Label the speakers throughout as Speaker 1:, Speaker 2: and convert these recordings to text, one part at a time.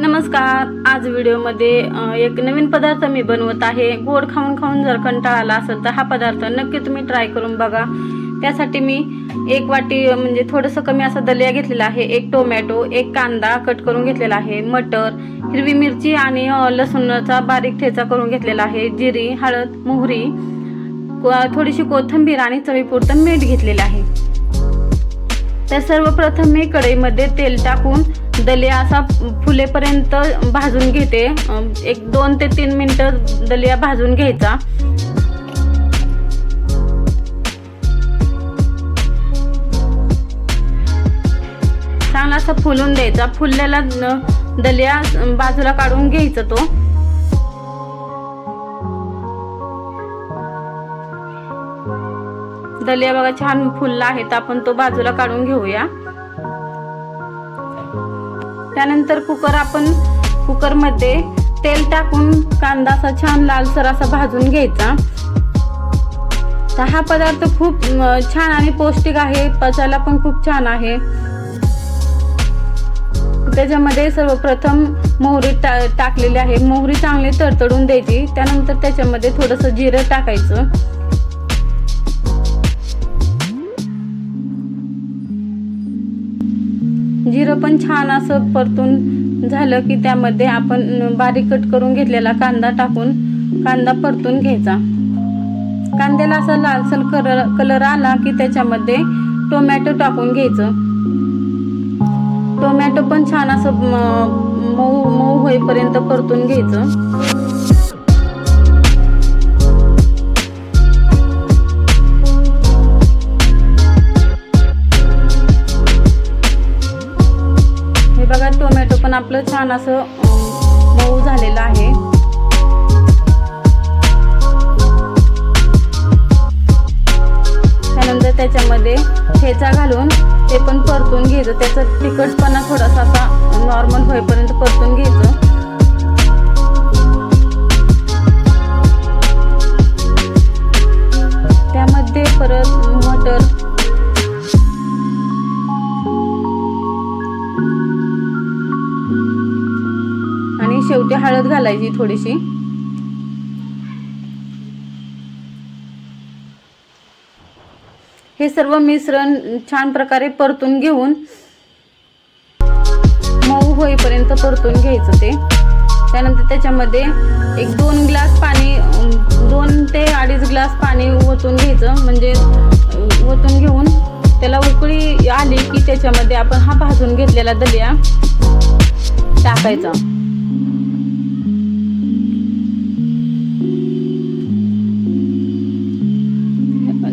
Speaker 1: नमस्कार. आज व्हिडिओमध्ये एक नवीन पदार्थ मी बनवत आहे. गोड खाऊन खाऊन जर कंटाळा आला असेल तर हा पदार्थ नक्की तुम्ही ट्राय करून बघा. त्यासाठी मी एक वाटी म्हणजे थोडंसं कमी असा दलिया घेतलेला आहे. एक टोमॅटो एक कांदा कट करून घेतलेला आहे. मटर हिरवी मिरची आणि लसूणचा बारीक ठेचा करून घेतलेला आहे. जिरी हळद मोहरी थोडीशी कोथिंबीर आणि चवीपुरतं मीठ घेतलेलं आहे. तर सर्वप्रथम मी कढईमध्ये तेल टाकून दलिया असा फुलेपर्यंत भाजून घेते. एक दोन ते तीन मिनटं दलिया भाजून घ्यायचा. चांगला असा फुलून द्यायचा. फुललेला दलिया बाजूला काढून घ्यायचा तो. दलिया बघा छान फुलला आहे. तर आपण तो बाजूला काढून घेऊया. त्यानंतर कुकर आपण कुकरमध्ये तेल टाकून कांदा असा छान लालसर असा भाजून घ्यायचा. तर हा पदार्थ खूप छान आणि पौष्टिक आहे पचायला पण खूप छान आहे. त्याच्यामध्ये सर्वप्रथम मोहरी टा टाकलेली आहे. मोहरी चांगली तडतडून द्यायची त्यानंतर त्याच्यामध्ये थोडंसं जिरं टाकायचं. जिरं पण छान असं परतून झालं की त्यामध्ये आपण बारीक कट करून घेतलेला कांदा टाकून कांदा परतून घ्यायचा. कांद्याला असा लालसर कलर कलर आला की त्याच्यामध्ये टोमॅटो टाकून घ्यायचं. टोमॅटो पण छान असं मऊ मऊ होईपर्यंत परतून घ्यायचं. आपलं छान असं मऊ झालेलं आहे. त्यानंतर त्याच्यामध्ये ठेचा घालून ते पण परतून घ्यायचं. त्याचा तिखटपणा थोडासा असा नॉर्मल होईपर्यंत परतून घ्यायचं. शेवटी हळद घालायची थोडीशी. हे सर्व मिश्रण छान प्रकारे परतून घेऊन मऊ होईपर्यंत परतून घ्यायचं ते. त्यानंतर त्याच्यामध्ये एक दोन ग्लास पाणी दोन ते अडीच ग्लास पाणी ओतून घ्यायचं. म्हणजे ओतून घेऊन त्याला उकळी आली की त्याच्यामध्ये आपण हा भाजून घेतलेला दलिया टाकायचा.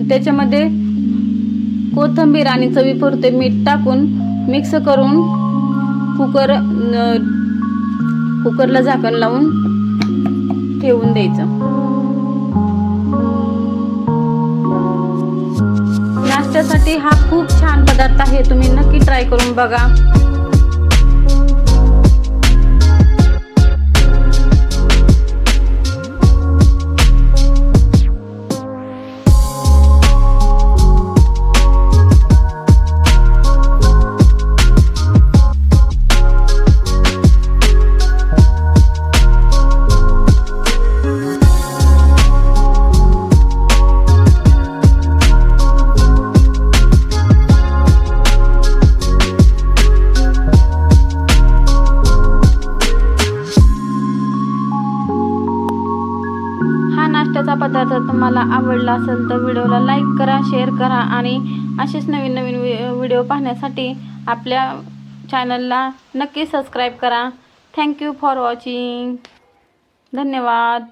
Speaker 1: त्याच्यामध्ये कोथिंबीर आणि चवीपुरते मीठ टाकून मिक्स करून कुकर न- कुकरला झाकण लावून ठेवून द्यायचं. नाश्त्यासाठी हा खूप छान पदार्थ आहे. तुम्ही नक्की ट्राय करून बघा. हा पदार्थ तुम्हाला आवडला असेल तर व्हिडिओला लाईक करा शेअर करा आणि असेच नवीन नवीन व्हिडिओ पाहण्यासाठी आपल्या चॅनलला नक्की सबस्क्राईब करा. थँक्यू फॉर वॉचिंग धन्यवाद.